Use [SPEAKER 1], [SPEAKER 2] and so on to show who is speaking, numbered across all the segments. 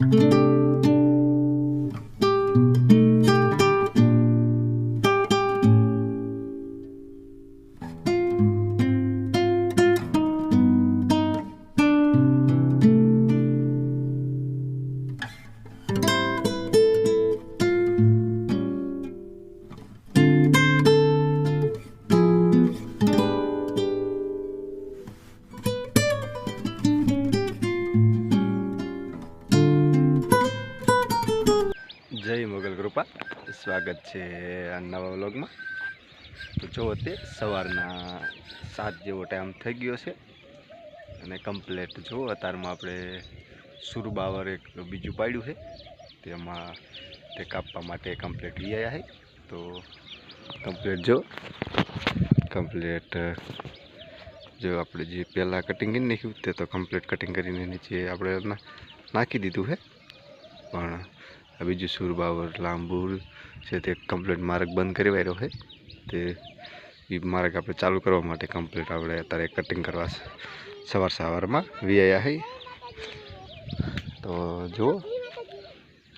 [SPEAKER 1] જય સ્વાગત છે આ નવા વ્લોગમાં. તો જો તે સવારના સાત જેવો ટાઈમ થઈ ગયો છે. અને કમ્પ્લેટ જો અત્યારમાં આપણે સુરબાવર એક બીજું પાડ્યું છે. તેમાં તે કાપવા માટે કમ્પ્લેટ લઈ આવ્યા છે. તો કમ્પ્લેટ જો કમ્પ્લેટ જો આપણે જે પહેલાં કટિંગ કરી નાખ્યું તે તો કમ્પ્લેટ કટિંગ કરીને નીચે આપણે નાખી દીધું છે. પણ બીજું સુરબાવર લાંબુર છે તે કમ્પ્લીટ માર્ગ બંધ કરી વાળ્યો છે. તે એ માર્ગ આપણે ચાલુ કરવા માટે કમ્પ્લીટ આપણે અત્યારે કટિંગ કરવા સવાર સવારમાં વીઆયા છે તો જુઓ,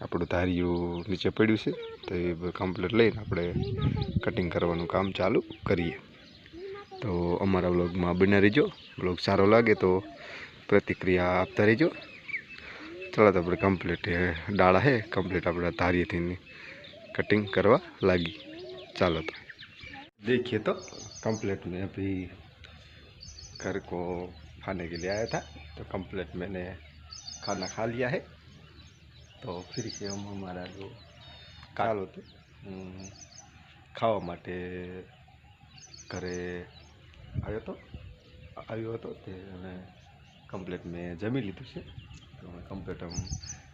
[SPEAKER 1] આપણું ધાર્યું નીચે પડ્યું છે, તો એ કમ્પ્લીટ લઈને આપણે કટિંગ કરવાનું કામ ચાલુ કરીએ. તો અમારા વ્લોગમાં બને રહીજો. બ્લોગ સારો લાગે તો પ્રતિક્રિયા આપતા રહીજો. ચાલો તો આપણે કમ્પ્લીટ ડાળા है કમ્પ્લીટ આપણે ધારીએથી कटिंग करवा लगी चलो तो देखिए तो कंप्लीट में अभी घर को खाने के लिए आया था तो कंप्लीट मैंने खाना खा लिया है તો ફિર से हम हमारा जो કાલ હતો અમ, ખાવા માટે ઘરે આવ્યો હતો આવ્યો હતો તે અને કમ્પ્લીટ મેં જમી લીધું છે તો અમે કમ્પ્લેટ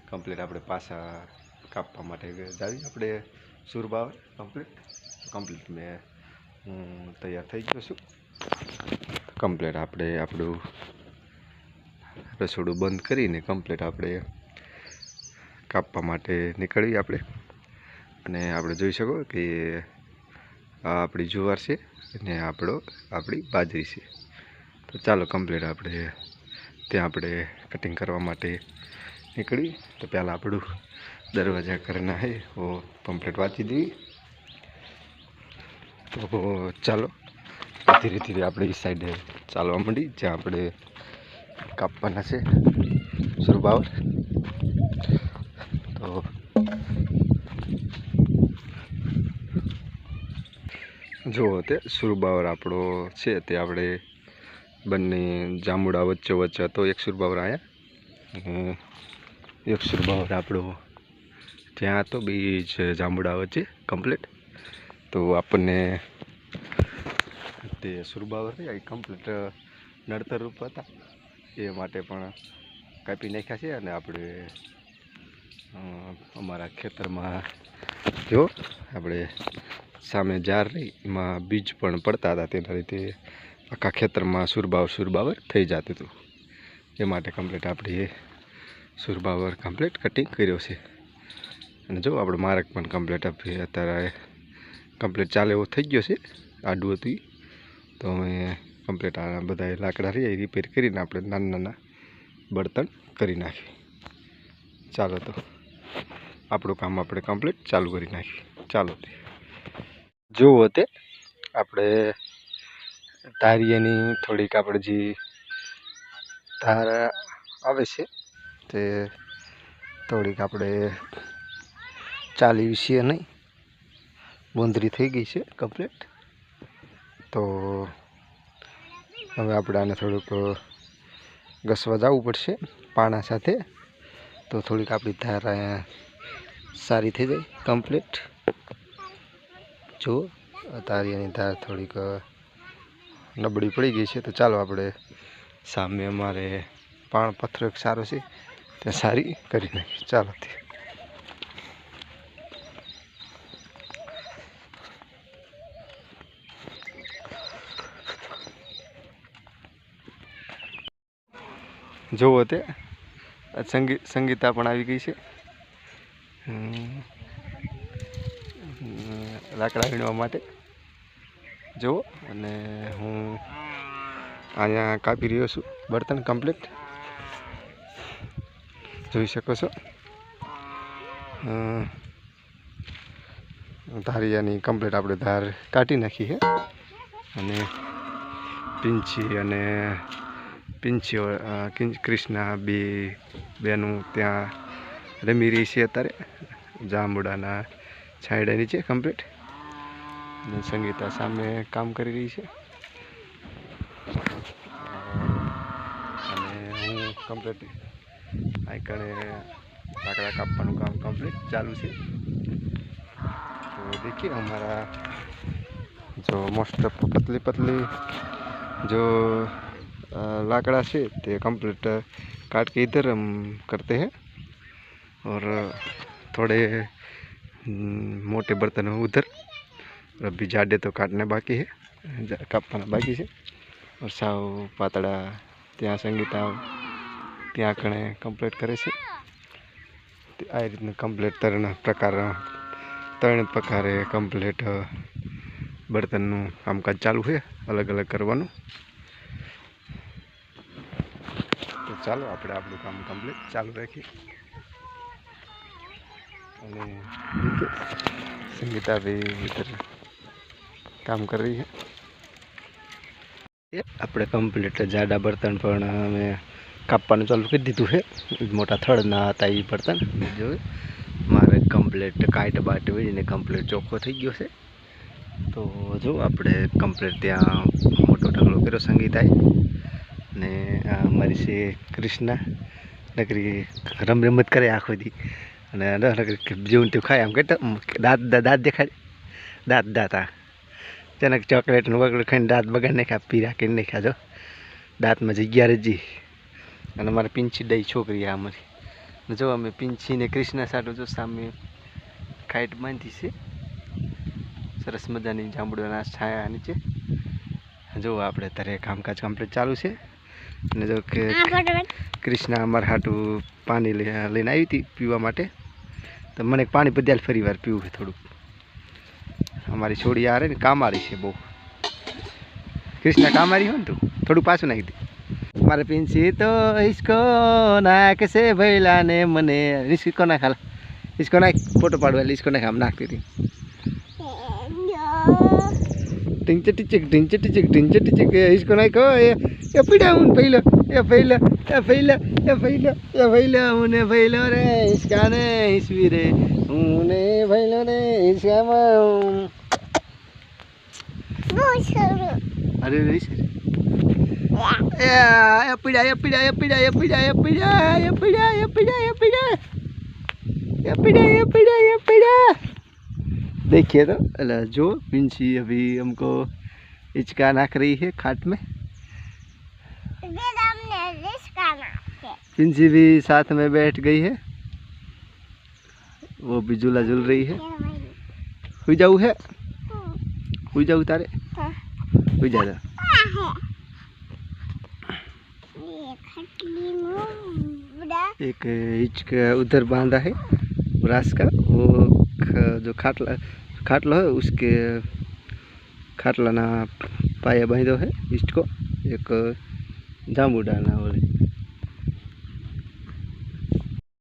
[SPEAKER 1] કમ્પ્લેટ આપણે પાછા કાપવા માટે જાવી. આપણે સુરબાવર કમ્પ્લીટ કમ્પ્લીટ મેં હું તૈયાર થઈ ગયો છું. કમ્પ્લેટ આપણે આપણું રસોડું બંધ કરીને કમ્પ્લેટ આપણે કાપવા માટે નીકળીએ આપણે. અને આપણે જોઈ શકો કે આ આપણી જુવાર છે અને આપણો આપણી બાજરી છે. તો ચાલો કમ્પ્લેટ આપણે, ત્યાં આપણે કટિંગ કરવા માટે નીકળી. તો પહેલાં આપણું દરવાજા કરના હે વો પમ્પલેટ વાંચી દઈએ તો ચાલો. ધીરે ધીરે આપણે એ સાઈડે ચાલવા માંડી, જ્યાં આપણે કાપવાના છે. સુરબાવર તો જુઓ તે સુરબાવર આપણો છે તે આપણે બંને જાંબુડા વચ્ચે વચ્ચે હતો. એક સુરબાવર અહીંયા એક સુરબાવર આપણો. ત્યાં હતો બીજ જાંબુડા વચ્ચે કમ્પ્લીટ તો આપણને તે સુરબાવર એ કમ્પ્લીટ નડતર રૂપ હતા. એ માટે પણ કાપી નાખ્યા છે અને આપણે અમારા ખેતરમાં જો આપણે સામે જાર રહી, એમાં બીજ પણ પડતા હતા. તેના લીધે આખા ખેતરમાં સુરબાવર સુરબાવર થઈ જતું હતું. એ માટે કમ્પ્લીટ આપણે સુરબાવર કમ્પ્લીટ કટિંગ કર્યો છે. અને જો આપણે માર્ગ પણ કમ્પ્લીટ આપી અત્યારે કમ્પ્લીટ ચાલે એવો થઈ ગયો છે. આડું હતું તો અમે કમ્પ્લીટ આ બધા લાકડા રહીએ રિપેર કરીને આપણે નાના નાના બળતણ કરી નાખી ચાલો તો આપણું કામ આપણે કમ્પ્લીટ ચાલુ કરી નાખીએ. ચાલો જુઓ તે, આપણે તારિયાની થોડીક આપણે જે ધાર આવે છે, તે થોડીક આપણે ચાલી છીએ નહીં. બોંદરી થઈ ગઈ છે કમ્પ્લીટ તો હવે આપણે આને થોડુંક ઘસવા જવું પડશે પાણા સાથે. તો થોડીક આપણી ધાર સારી થઈ જાય કમ્પ્લીટ જુઓ તારી એની ધાર થોડીક નબળી પડી ગઈ છે. તો ચાલો આપણે સામે અમારે પાણ પથ્થર એક સારો છે. ત્યાં સારી કરી નાખીએ. ચાલો જુઓ તે. સંગીત સંગીતા પણ આવી ગઈ છે. લાકડા વીણવા માટે. જુઓ, અને હું અહીંયા કાપી રહ્યો છું. બર્તન કમ્પ્લીટ જોઈ શકો છો. ધારિયાની કમ્પ્લીટ આપણે ધાર કાઢી નાખી છે અને પિંછી અને પિંછીઓ કૃષ્ણા બે, બેનું ત્યાં રમી રહી છે અત્યારે. જાંબુડાના છાંયડા નીચે કમ્પ્લીટ અને સંગીતા સામે કામ કરી રહી છે અને હું કમ્પ્લીટ આ કણે લાકડા કાપવાનું કામ કમ્પ્લીટ ચાલુ છે તો देखिए हमारा जो मोस्ट पतली पतली जो अ, लाकड़ा से ते कंप्लीट काट के इधर हम करते हैं और थोड़े हम्म, मोटे बर्तन हैं उधर और अभी जाडे तो काटने बाकी है जा- कापवाना बाकी છે और સાવ પાતળા ત્યાં સંગીતા ત્યાં કણે કમ્પ્લીટ કરે છે તે આ રીતનું કમ્પ્લીટ ત્રણ પ્રકાર ત્રણ પ્રકારે કમ્પ્લીટ બર્તનનું કામકાજ ચાલુ છે અલગ અલગ કરવાનું તો ચાલો આપણે આપણું કામ કમ્પ્લીટ ચાલુ રાખીએ અને देखिए, संगीता भी इधर કામ કરી છે. આપણે કમ્પ્લીટ જાડા બર્તન પણ અમે કાપવાનું ચાલુ કરી દીધું છે. મોટા થડના હતા એ બર્તન. જોયું મારે કમ્પ્લીટ કાંઈટ બાટ વીણીને કમ્પ્લીટ ચોખ્ખો થઈ ગયો છે. તો જો આપણે કમ્પ્લીટ ત્યાં મોટો ઢગલો કર્યો સંગીતાએ. ને આ અમારી છે કૃષ્ણા. નકરી રમ રમત કરે આખો દી. અને નકરી જેવું તેવું ખાય આમ કહેતા દાંત દાંત દેખાડે દાંત દાંત આ જનક ચોકલેટનું વગડું ખાઈને દાંત બગાડ નાખ્યા પીરા કરી નાખ્યા જો. દાંતમાં જગ્યા રજી અને મારે પિંછી દઈ છોકરી આ અમારી. જો અમે પિંછીને કૃષ્ણ સાટું જો સામે ખાઈટ બાંધી છે. સરસ મજાની જાંબુડાના છાયા નીચે. જો આપણે અત્યારે કામકાજ કમ્પ્લીટ ચાલુ છે. અને જો કે ક્રિષ્ના અમારા હાટું પાણી લઈ- લઈને આવી હતી પીવા માટે. તો મને પાણી બધાલ ફરી વાર પીવું છે થોડુંક. અમારી છોડી આ ને કામારી છે બહુ. કૃષ્ણ કામારી હોય ને તું? થોડું પાછું નાખી દે. મારે પિન્સી તો હિસકો નાખ છે ભૈલા ને મને. હિસકો નાખ, હાલ. હિસકો નાખ, ફોટો પાડવા ઈસકો નાખ, આમ નાખતી હતી. ટીંચ ટીચક ટીંચ ટીચક ટીંચ ટીચક હિસકો નાખ એ એ પીડા હું પહેલો એ પહેલો એ પહેલો એ પહેલો એ પહેલો હું ને પહેલો રે હિસકા ને હિસવી રે. હું ને પહેલો રે ઈસ अरे नहीं सर देखिए तो अला जो पिंची अभी हमको हिचकान नाक रही है खाट में पिंची भी साथ में बैठ गई है वो भी झूला झूल रही है हुई जाऊ है हुई जाऊ तारे रुक जा एक इचक उधर बांधा है ग्रास का, वो जो खाटला ला है, उसके खाट लाना पाया बांधो है इसको एक जामू डालना